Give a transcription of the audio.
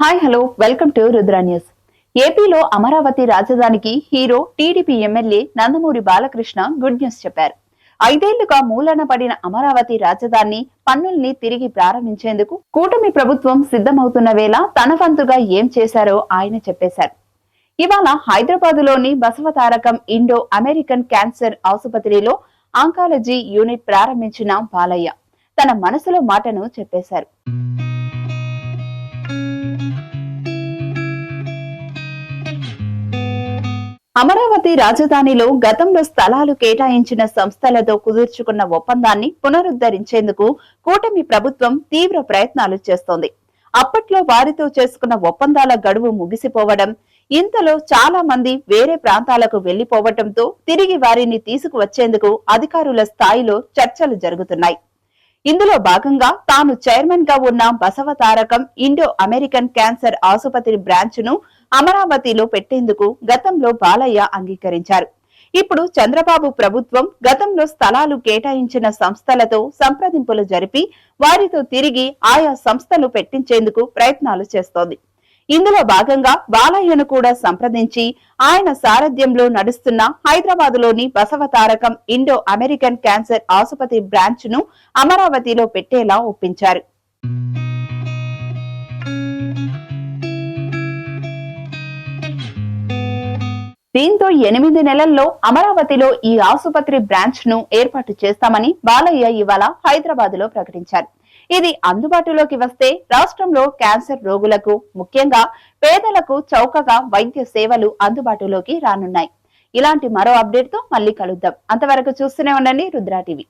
Hi hello. Welcome to Rudra news. ఏపీలో అమరావతి రాజధానికి hero TDP MLA Nandamuri Balakrishna good news చెప్పారు. ఐదేళ్ళుగా మూలన పడిన అమరావతి రాజధాని పన్నుల్ని తిరిగి ప్రారంభించేందుకు కూటమి ప్రభుత్వం సిద్ధమవుతున్న వేళ తన వంతుగా ఏం చేశారో ఆయన చెప్పేశారు. ఇవాళ హైదరాబాదులోని బసవతారకం ఇండో అమెరికన్ క్యాన్సర్ ఆసుపత్రిలో ఆంకాలజీ యూనిట్ ప్రారంభించిన బాలయ్య తన మనసులో మాటను చెప్పేశారు. అమరావతి రాజధానిలో గతంలో స్థలాలు కేటాయించిన సంస్థలతో కుదుర్చుకున్న ఒప్పందాన్ని పునరుద్ధరించేందుకు కూటమి ప్రభుత్వం తీవ్ర ప్రయత్నాలు చేస్తోంది. అప్పట్లో వారితో చేసుకున్న ఒప్పందాల గడువు ముగిసిపోవడం ఇంతలో చాలా మంది వేరే ప్రాంతాలకు వెళ్ళిపోవటంతో తిరిగి వారిని తీసుకువచ్చేందుకు అధికారుల స్థాయిలో చర్చలు జరుగుతున్నాయి. ఇందులో భాగంగా తాను చైర్మన్గా ఉన్న Basavatarakam Indo American cancer ఆసుపత్రి బ్రాంచ్ను అమరావతిలో పెట్టేందుకు గతంలో బాలయ్య అంగీకరించారు. ఇప్పుడు చంద్రబాబు ప్రభుత్వం గతంలో స్థలాలు కేటాయించిన సంస్థలతో సంప్రదింపులు జరిపి వారితో తిరిగి ఆయా సంస్థలు పెట్టించేందుకు ప్రయత్నాలు చేస్తోంది. ఇందులో భాగంగా బాలయ్యను కూడా సంప్రదించి ఆయన సారథ్యంలో నడుస్తున్న హైదరాబాద్లోని బసవతారకం ఇండో అమెరికన్ క్యాన్సర్ ఆసుపత్రి బ్రాంచ్ను అమరావతిలో పెట్టేలా ఒప్పించారు. దీంతో ఎనిమిది నెలల్లో అమరావతిలో ఈ ఆసుపత్రి బ్రాంచ్ను ఏర్పాటు చేస్తామని బాలయ్య ఇవాళ హైదరాబాద్లో ప్రకటించారు. ఇది అందుబాటులోకి వస్తే రాష్ట్రంలో క్యాన్సర్ రోగులకు ముఖ్యంగా పేదలకు చౌకగా వైద్య సేవలు అందుబాటులోకి రానున్నాయి. ఇలాంటి మరో అప్డేట్తో మళ్ళీ కలుద్దాం. అంతవరకు చూస్తూనే ఉండండి రుద్రా టీవీ.